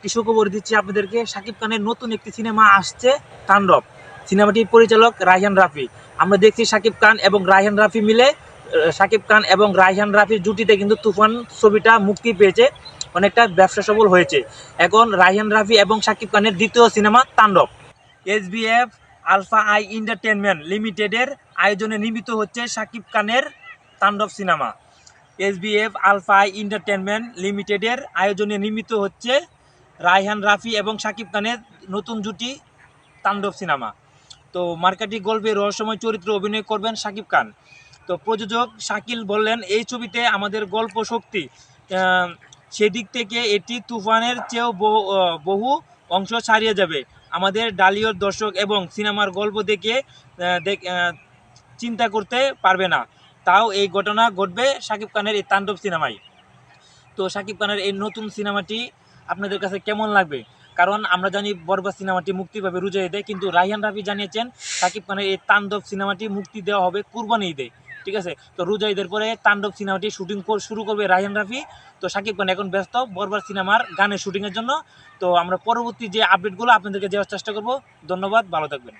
একটি সুখবর দিচ্ছি আপনাদেরকে। শাকিব খানের নতুন একটি সিনেমা আসছে, তাণ্ডব। সিনেমাটির পরিচালক রায়হান রাফি। আমরা দেখছি শাকিব খান এবং রায়হান রাফি মিলে শাকিব খান এবং রায়হান রাফির জুটিতে কিন্তু তুফান ছবিটা মুক্তি পেয়েছে। অনেকটা ব্যবসা সফল হয়েছে। এখন রায়হান রাফি এবং শাকিব খানের দ্বিতীয় সিনেমা তাণ্ডব। এসবিএফ আলফা আই এন্টারটেনমেন্ট লিমিটেডের আয়োজনে নির্মিত হচ্ছে শাকিব খানের Taandob cinema. S SVF alpha I entertainment লিমিটেডের আয়োজনে নির্মিত হচ্ছে রায়হান রাফি এবং শাকিব খানের নতুন জুটি তাণ্ডব সিনেমা। তো মার্কাটি গল্পে রহস্যময় চরিত্র অভিনয় করবেন শাকিব খান। তো প্রযোজক শাকিল বললেন, এই ছবিতে আমাদের গল্প শক্তি সেদিক থেকে এটি তুফানের চেয়েও বহু অংশ ছাড়িয়ে যাবে। আমাদের ডালিয়র দর্শক এবং সিনেমার গল্প দেখে দেখ- চিন্তা করতে পারবে না। তাও এই ঘটনা ঘটবে শাকিব খানের এই তাণ্ডব সিনেমায়। তো শাকিব খানের এই নতুন সিনেমাটি আপনাদের কাছে কেমন লাগবে? কারণ আমরা জানি বরবাদ সিনেমাটি মুক্তি পাবে রুজা ঈদে কিন্তু রাইহান রাফি জানিয়েছেন, সাকিব খানের এই তাণ্ডব সিনেমাটি মুক্তি দেওয়া হবে কুরবানি ঈদে। ঠিক আছে? তো রোজা ঈদের পরে তাণ্ডব সিনেমাটি শুটিং শুরু করবে রায়হান রাফি। তো সাকিব খান এখন ব্যস্ত বরবার সিনেমার গানের শুটিংয়ের জন্য। তো আমরা পরবর্তী যে আপডেটগুলো আপনাদেরকে দেওয়ার চেষ্টা করব। ধন্যবাদ, ভালো থাকবেন।